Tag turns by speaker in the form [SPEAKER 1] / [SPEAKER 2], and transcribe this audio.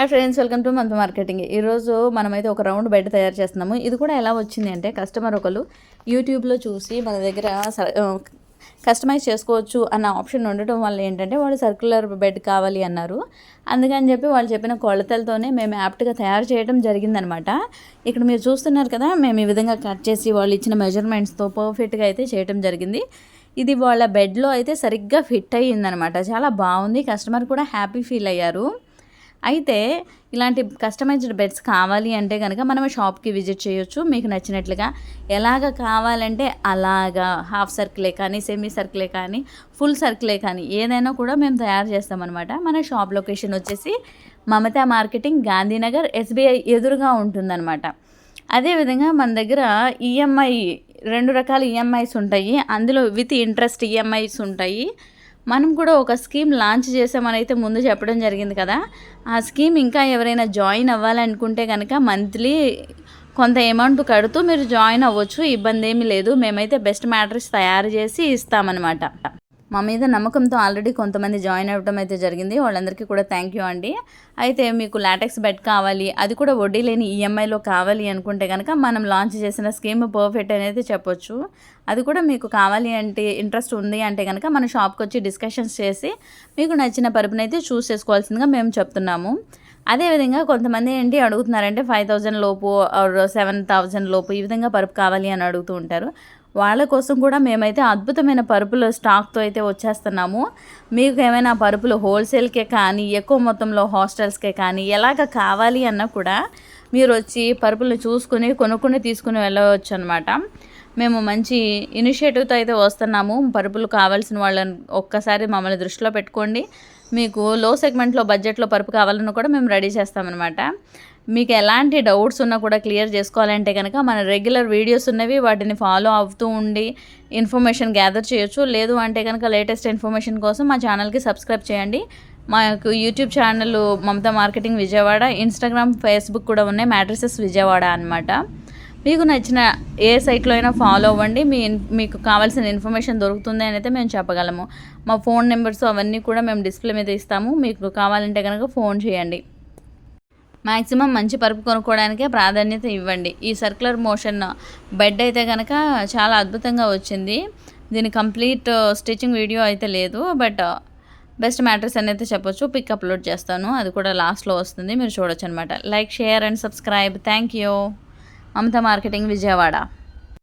[SPEAKER 1] Hi friends welcome to month marketing ఈరోజు మనమైతే ఒక రౌండ్ బెడ్ తయారు చేస్తున్నాము. ఇది కూడా ఎలా వచ్చింది అంటే కస్టమర్ ఒకరు యూట్యూబ్లో చూసి మన దగ్గర స- కస్టమైజ్ చేసుకోవచ్చు అన్న ఆప్షన్ ఉండటం వల్ల ఏంటంటే వాళ్ళు సర్క్యులర్ బెడ్ కావాలి అన్నారు. అందుకని చెప్పి వాళ్ళు చెప్పిన కొలతలతోనే మేము యాప్ట్గా తయారు చేయడం జరిగిందనమాట. ఇక్కడ మీరు చూస్తున్నారు కదా మేము ఈ విధంగా కట్ చేసి వాళ్ళు ఇచ్చిన మెజర్మెంట్స్తో పర్ఫెక్ట్గా అయితే చేయడం జరిగింది. ఇది వాళ్ళ బెడ్లో అయితే సరిగ్గా ఫిట్ అయ్యిందనమాట. చాలా బాగుంది. కస్టమర్ కూడా హ్యాపీ ఫీల్ అయ్యారు. అయితే ఇలాంటి కస్టమైజ్డ్ బెడ్స్ కావాలి అంటే కనుక మనం షాప్కి విజిట్ చేయొచ్చు. మీకు నచ్చినట్లుగా ఎలాగ కావాలంటే అలాగా హాఫ్ సర్కిలే కానీ సెమీ సర్కిలే కానీ ఫుల్ సర్కిలే కానీ ఏదైనా కూడా మేము తయారు చేస్తామన్నమాట. మన షాప్ లొకేషన్ వచ్చేసి మమతా మార్కెటింగ్ గాంధీనగర్ ఎస్బీఐ ఎదురుగా ఉంటుందన్నమాట. అదేవిధంగా మన దగ్గర ఈఎంఐ రెండు రకాల ఈఎంఐస్ ఉంటాయి. అందులో విత్ ఇంట్రెస్ట్ ఈఎంఐస్ ఉంటాయి. మనం కూడా ఒక స్కీమ్ లాంచ్ చేసామనైతే అయితే ముందు చెప్పడం జరిగింది కదా. ఆ స్కీమ్ ఇంకా ఎవరైనా జాయిన్ అవ్వాలనుకుంటే కనుక మంత్లీ కొంత అమౌంట్ కడుతూ మీరు జాయిన్ అవ్వచ్చు. ఇబ్బంది ఏమీ లేదు. మేమైతే బెస్ట్ మ్యాట్రిక్స్ తయారు చేసి ఇస్తామన్నమాట. మా మీద నమ్మకంతో ఆల్రెడీ కొంతమంది జాయిన్ అవ్వడం అయితే జరిగింది. వాళ్ళందరికీ కూడా థ్యాంక్ యూ అండి. అయితే మీకు లాటెక్స్ బెడ్ కావాలి అది కూడా వడ్డీ లేని ఈఎంఐలో కావాలి అనుకుంటే కనుక మనం లాంచ్ చేసిన స్కీమ్ పర్ఫెక్ట్ అనేది చెప్పొచ్చు. అది కూడా మీకు కావాలి అంటే ఇంట్రెస్ట్ ఉంది అంటే కనుక మన షాప్కి వచ్చి డిస్కషన్స్ చేసి మీకు నచ్చిన పరుపునైతే చూస్ చేసుకోవాల్సిందిగా మేము చెప్తున్నాము. అదేవిధంగా కొంతమంది ఏంటి అడుగుతున్నారంటే ఫైవ్ థౌజండ్ లోపు ఆర్ సెవెన్ థౌజండ్ లోపు ఈ విధంగా పరుపు కావాలి అని అడుగుతూ ఉంటారు. వాళ్ళ కోసం కూడా మేమైతే అద్భుతమైన పరుపులు స్టాక్తో అయితే వచ్చేస్తున్నాము. మీకు ఏమైనా పరుపులు హోల్సేల్కే కానీ ఎక్కువ మొత్తంలో హాస్టల్స్కే కానీ ఎలాగ కావాలి అన్నా కూడా మీరు వచ్చి పరుపులు చూసుకుని కొనుక్కుని తీసుకుని వెళ్ళవచ్చు అనమాట మేము మంచి ఇనిషియేటివ్తో అయితే వస్తున్నాము. పరుపులు కావాల్సిన వాళ్ళని ఒక్కసారి మమ్మల్ని దృష్టిలో పెట్టుకోండి. మీకు లో సెగ్మెంట్లో బడ్జెట్లో పరుపు కావాలన్నా కూడా మేము రెడీ చేస్తామన్నమాట. మీకు ఎలాంటి డౌట్స్ ఉన్నా కూడా క్లియర్ చేసుకోవాలంటే కనుక మన రెగ్యులర్ వీడియోస్ ఉన్నవి వాటిని ఫాలో అవుతూ ఉండి ఇన్ఫర్మేషన్ గ్యాదర్ చేయొచ్చు. లేదు అంటే కనుక లేటెస్ట్ ఇన్ఫర్మేషన్ కోసం మా ఛానల్కి సబ్స్క్రైబ్ చేయండి. మాకు YouTube channel Mamata marketing Vijayawada Instagram Facebook కూడా ఉన్నాయి. మ్యాట్రిసెస్ విజయవాడ అనమాట మీకు నచ్చిన ఏ సైట్లో అయినా ఫాలో అవ్వండి. మీ ఇన్- మీకు కావాల్సిన ఇన్ఫర్మేషన్ దొరుకుతుంది అని అయితే మేము చెప్పగలము. మా ఫోన్ నెంబర్స్ అవన్నీ కూడా మేము డిస్ప్లే మీద ఇస్తాము. మీకు కావాలంటే కనుక ఫోన్ చేయండి. మ్యాక్సిమం మంచి పరుపు కొనుక్కోవడానికే ప్రాధాన్యత ఇవ్వండి. ఈ సర్క్యులర్ మోషన్ బెడ్ అయితే కనుక చాలా అద్భుతంగా వచ్చింది. దీని కంప్లీట్ స్టిచ్చింగ్ వీడియో అయితే లేదు. బట్ బెస్ట్ మ్యాట్రెస్ అని అయితే చెప్పొచ్చు. పిక్ అప్లోడ్ చేస్తాను. అది కూడా లాస్ట్లో వస్తుంది. మీరు చూడొచ్చు అనమాట like share and subscribe. Thank you. Amrutha marketing Vijayawada.